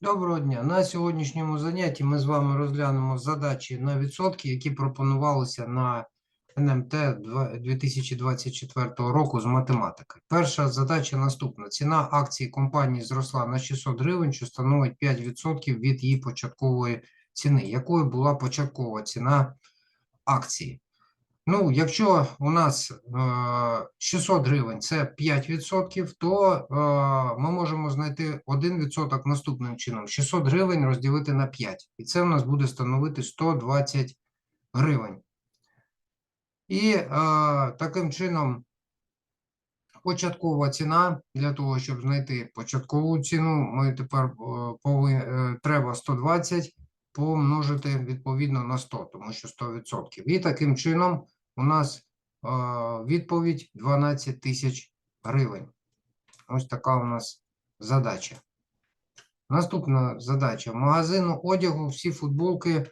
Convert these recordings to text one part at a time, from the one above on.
Доброго дня. На сьогоднішньому занятті ми з вами розглянемо задачі на відсотки, які пропонувалися на НМТ два- 2024 року з математики. Перша задача наступна. Ціна акції компанії зросла на 600 гривень, що становить 5% від її початкової ціни. Якою була початкова ціна акції? Ну, якщо у нас е, 600 гривень це 5%, то е, ми можемо знайти 1% наступним чином. 600 гривень розділити на 5. І це у нас буде становити 120 гривень. І е, таким чином початкова ціна для того, щоб знайти початкову ціну, ми тепер е, пови, е, треба 120 помножити відповідно на 100, тому що 100%. І таким чином у нас відповідь 12 тисяч гривень. Ось така у нас задача. Наступна задача. Магазину одягу всі футболки е,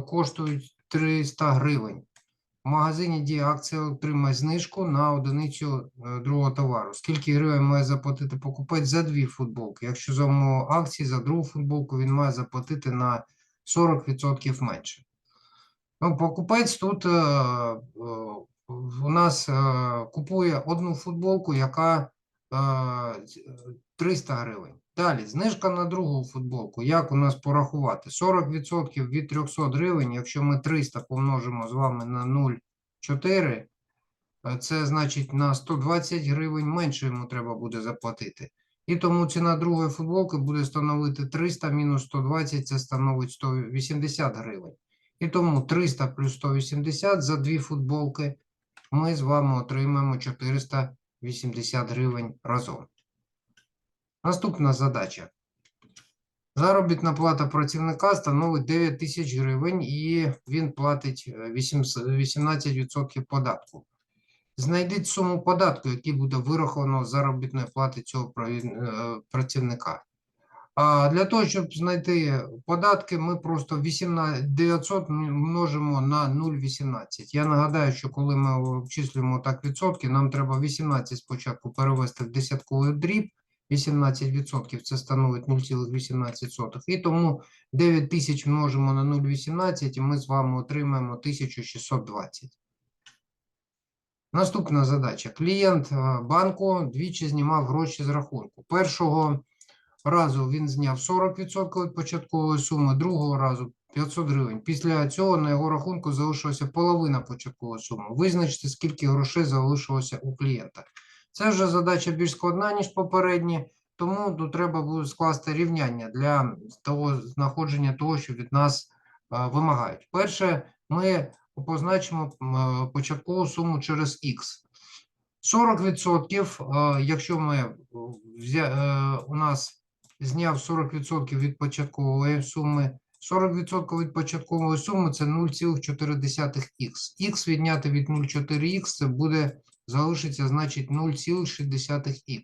коштують 300 гривень. В магазині діє акція отримає знижку на одиницю е, другого товару. Скільки гривень має заплатити покупець за дві футболки? Якщо за акції за другу футболку він має заплатити на 40% менше. Ну, покупець тут е, е, у нас е, купує одну футболку, яка е, е, 300 гривень. Далі, знижка на другу футболку. Як у нас порахувати? 40% від 300 гривень, якщо ми 300 помножимо з вами на 0,4, е, це значить на 120 гривень менше йому треба буде заплатити. І тому ціна другої футболки буде становити 300 мінус 120, це становить 180 гривень. І тому 300 плюс 180 за дві футболки ми з вами отримаємо 480 гривень разом. Наступна задача. Заробітна плата працівника становить 9 тисяч гривень і він платить е, 8 18% податку. Знайдіть суму податку, який буде вираховано з заробітної плати цього е, працівника. А для того, щоб знайти податки, ми просто 18 900 множимо на 0,18. Я нагадаю, що коли ми обчислюємо так відсотки, нам треба 18 спочатку перевести в десятковий дріб, 18% це становить 0,18. І тому 9 тисяч множимо на 0,18 і ми з вами отримаємо 1620. Наступна задача. Клієнт е, банку двічі знімав гроші з рахунку. Першого разу він зняв 40% від початкової суми, другого разу 500 гривень. Після цього на його рахунку залишилася половина початкової суми. Визначте, скільки грошей залишилося у клієнта. Це вже задача більш складна, ніж попередні, тому тут треба буде скласти рівняння для того знаходження того, що від нас е, вимагають. Перше, ми позначимо е, початкову суму через х. 40%, е, якщо ми у нас зняв 40% від початкової суми, 40% від початкової суми це 0,4х. Х відняти від 0,4х це буде залишиться, значить 0,6х.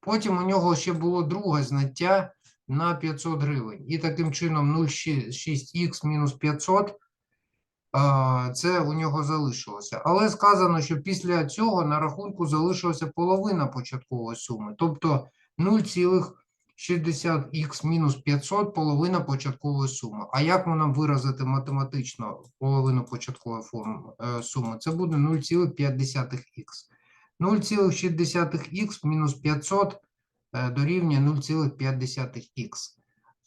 Потім у нього ще було друге знаття на 500 гривень. І таким чином 0,6х мінус 500 це у нього залишилося. Але сказано, що після цього на рахунку залишилася половина початкової суми, тобто 0,60х мінус 500 половина початкової суми. А як нам виразити математично половину початкової форми, е, суми? Це буде 0,5х. 0,6х мінус 500 е, дорівнює 0,5х.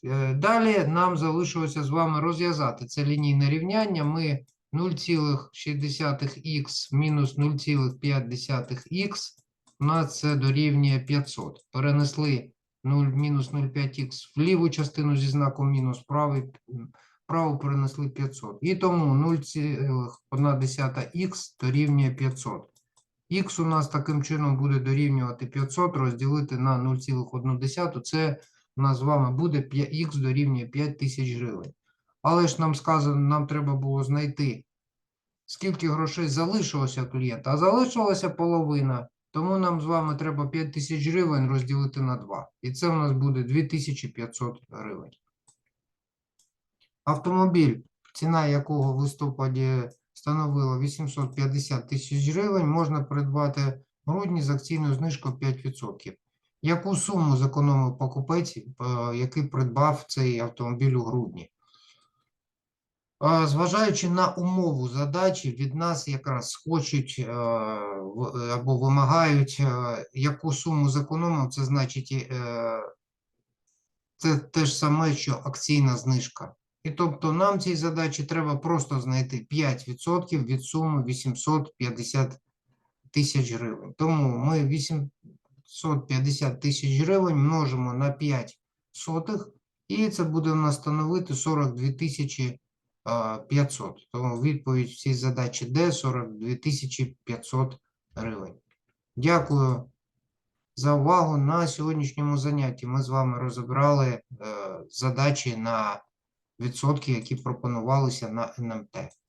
Е, Далі нам залишилося з вами розв'язати це лінійне рівняння. Ми 0,6х мінус 0,5х у нас це дорівнює 500. Перенесли 0 мінус 0,5х в ліву частину зі знаком мінус, правий, праву перенесли 500. І тому 0,1х дорівнює 500. Х у нас таким чином буде дорівнювати 500 розділити на 0,1. Це у нас з вами буде х дорівнює 5 тисяч гривень. Але ж нам сказано, нам треба було знайти, скільки грошей залишилося клієнта, а залишилася половина. Тому нам з вами треба 5 тисяч гривень розділити на 2. І це у нас буде 2500 гривень. Автомобіль, ціна якого в листопаді становила 850 тисяч гривень, можна придбати в грудні з акційною знижкою 5%. Яку суму зекономив покупець, е, який придбав цей автомобіль у грудні? Е, Зважаючи на умову задачі, від нас якраз хочуть е, або вимагають, е, яку суму зекономив, це значить це те ж саме, що акційна знижка. І тобто нам цій задачі треба просто знайти 5% від суми 850 тисяч гривень. Тому ми 850 тисяч гривень множимо на 5 сотих, і це буде в нас становити 42 тисячі 500. Тому відповідь всій задачі Д 42 500 гривень. Дякую за увагу. На сьогоднішньому занятті ми з вами розібрали е, задачі на відсотки, які пропонувалися на НМТ.